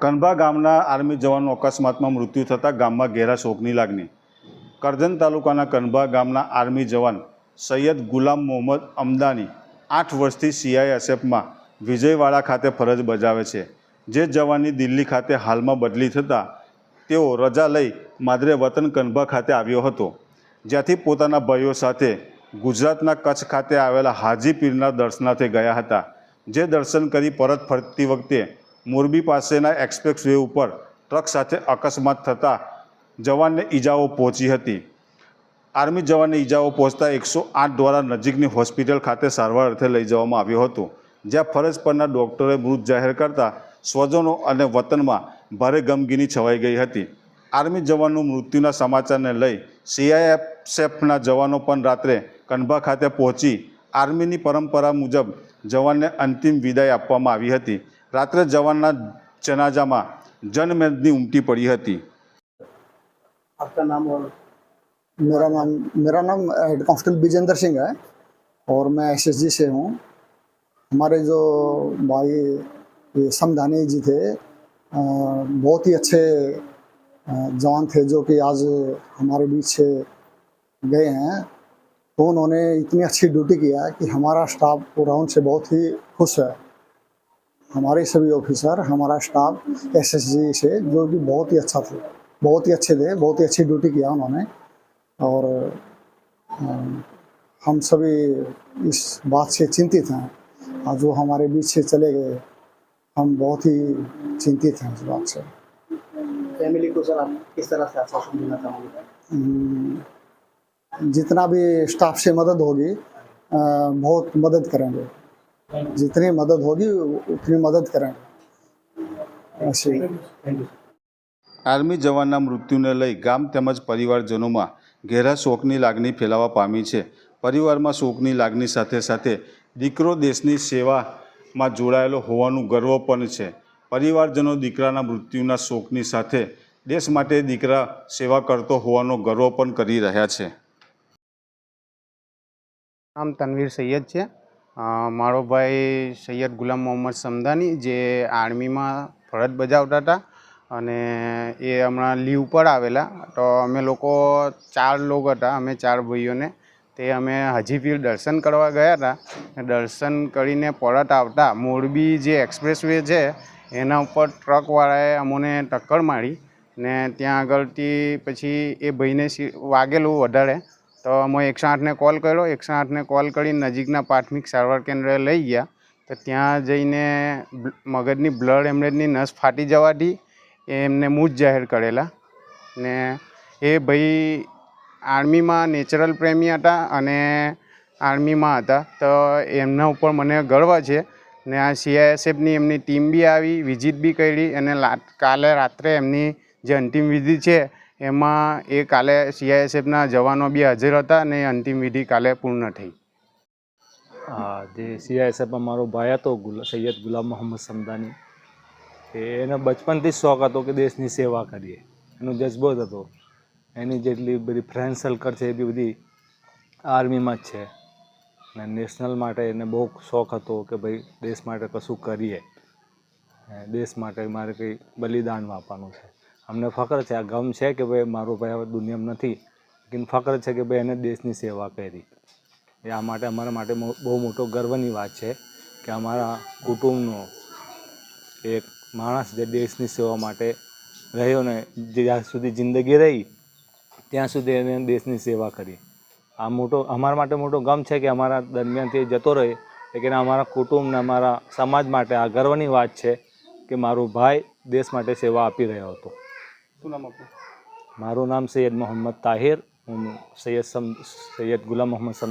કનભા ગામના આર્મી જવાનનું અકસ્માતમાં મૃત્યુ થતાં ગામમાં ઘેરા શોકની લાગણી. કરજણ તાલુકાના કનભા ગામના આર્મી જવાન સૈયદ ગુલામ મોહમ્મદ અમદાની આઠ વર્ષથી સીઆઈએસએફમાં વિજયવાડા ખાતે ફરજ બજાવે છે. જે જવાનની દિલ્હી ખાતે હાલમાં બદલી થતાં તેઓ રજા લઈ માદરે વતન કનભા ખાતે આવ્યો હતો. જ્યાંથી પોતાના ભાઈઓ સાથે ગુજરાતના કચ્છ ખાતે આવેલા હાજી પીરના દર્શનાર્થે ગયા હતા. જે દર્શન કરી પરત ફરતી વખતે મોરબી પાસેના એક્સપ્રેસ વે ઉપર ટ્રક સાથે અકસ્માત થતાં જવાનને ઈજાઓ પહોંચી હતી. આર્મી જવાનને ઈજાઓ પહોંચતા એકસો આઠ દ્વારા નજીકની હોસ્પિટલ ખાતે સારવાર અર્થે લઈ જવામાં આવ્યો હતો, જ્યાં ફરજ પરના ડૉક્ટરે મૃત જાહેર કરતા સ્વજનો અને વતનમાં ભારે ગમગીની છવાઈ ગઈ હતી. આર્મી જવાનનું મૃત્યુના સમાચારને લઈ સીઆઈએફએફના જવાનો પણ રાત્રે કનભા ખાતે પહોંચી આર્મીની પરંપરા મુજબ જવાનને અંતિમ વિદાય આપવામાં આવી હતી. રાત્રે જવાનના જનાજામાં જનમેદની ઉમટી પડી હતી आपका नाम और मेरा नाम मेरा नाम हेड कांस्टेबल विजेंद्र सिंह है और मैं एसएसजी से हूँ हमारे जो भाई ये समधानी जी थे अ, बहुत ही अच्छे अ, जवान थे जो कि आज हमारे बीच से गए हैं तो उन्होंने इतनी अच्छी ड्यूटी किया कि हमारा स्टाफ पूरा उनसे बहुत ही खुश है हमारे सभी ऑफिसर हमारा स्टाफ एसएसजी से जो कि बहुत ही अच्छा थे बहुत ही अच्छे थे बहुत ही अच्छी ड्यूटी किया उन्होंने। और हम सभी इस बात से चिंतित हैं और जो हमारे बीच से चले गए हम बहुत ही चिंतित हैं इस बात से। फैमिली को सर आप किस तरह से आश्वासन देना चाहोगे? जितना भी स्टाफ से मदद होगी बहुत मदद करेंगे। जितनी मदद होगी उतनी मदद करेंगे ऐसे थैंक यू આર્મી જવાનના મૃત્યુને લઈ ગામ તેમજ પરિવારજનોમાં ઘેરા શોકની લાગણી ફેલાવા પામી છે પરિવારમાં શોકની લાગણી સાથે સાથે દીકરો દેશની સેવામાં જોડાયેલો હોવાનું ગર્વ પણ છે પરિવારજનો દીકરાના મૃત્યુના શોકની સાથે દેશ માટે દીકરા સેવા કરતો હોવાનો ગર્વ પણ કરી રહ્યા છે નામ તનવીર સૈયદ છે અ, મારો ભાઈ સૈયદ ગુલામ મોહમ્મદ સમદાની જે આર્મીમાં ફરજ બજાવતા હતા અને એ હમણાં લીવ પર આવેલા. તો અમે લોકો ચાર લોકો હતા, અમે ચાર ભાઈઓને. તે અમે હાજીપીર દર્શન કરવા ગયા હતા. દર્શન કરીને પરત આવતા મોરબી જે એક્સપ્રેસવે છે, એના ઉપર ટ્રકવાળાએ અમોને ટક્કર મારી ને ત્યાં આગળથી પછી એ ભાઈને વાગેલું વધારે. તો અમે એકસો આઠને કોલ કર્યો. એકસો આઠને કોલ કરી નજીકના પ્રાથમિક સારવાર કેન્દ્રે લઈ ગયા. તો ત્યાં જઈને મગજની બ્લડ એમરેજની નસ ફાટી જવાથી એમને મૂજ જાહેર કરેલા. ને એ ભાઈ આર્મીમાં નેચરલ પ્રેમી હતા અને આર્મીમાં હતા. તો એમના ઉપર મને ગર્વ છે. ને આ સીઆઈએસએફની એમની ટીમ બી આવી, વિઝિટ બી કરી અને કાલે રાત્રે એમની જે અંતિમ વિધિ છે એમાં એ કાલે સીઆઈએસએફના જવાનો બી હાજર હતા અને અંતિમ વિધિ કાલે પૂર્ણ થઈ. જે સીઆઈએસએફમાં મારો ભાઈ હતો સૈયદ ગુલામ મોહમ્મદ સમદાની. એને બચપનથી જ શોખ હતો કે દેશની સેવા કરીએ. એનો જજ્બો જ હતો. એની જેટલી બધી ફ્રેન્ડ સર્કલ છે, એ બી બધી આર્મીમાં જ છે. ને નેશનલ માટે એને બહુ શોખ હતો કે ભાઈ દેશ માટે કશું કરીએ. દેશ માટે મારે કંઈ બલિદાન આપવાનું છે. અમને ફખર છે, આ ગમ છે કે ભાઈ મારો ભાઈ હવે દુનિયામાં નથી, લેકિન ફખર છે કે ભાઈ એને દેશની સેવા કરી. એ આ માટે અમારા માટે બહુ મોટો ગર્વની વાત છે કે અમારા કુટુંબનો એક માણસ જે દેશની સેવા માટે રહ્યો ને જ્યાં સુધી જિંદગી રહી, ત્યાં સુધી એને દેશની સેવા કરી. આ મોટો, અમારા માટે મોટો ગમ છે કે અમારા દરમિયાનથી જતો રહે, લેકિન અમારા કુટુંબને અમારા સમાજ માટે આ ગર્વની વાત છે કે મારો ભાઈ દેશ માટે સેવા આપી રહ્યો હતો. શું નામ આપણું મારું નામ સૈયદ મોહમ્મદ તાહિર. હું સૈયદ સમ સૈયદ ગુલામ મોહમ્મદ સમ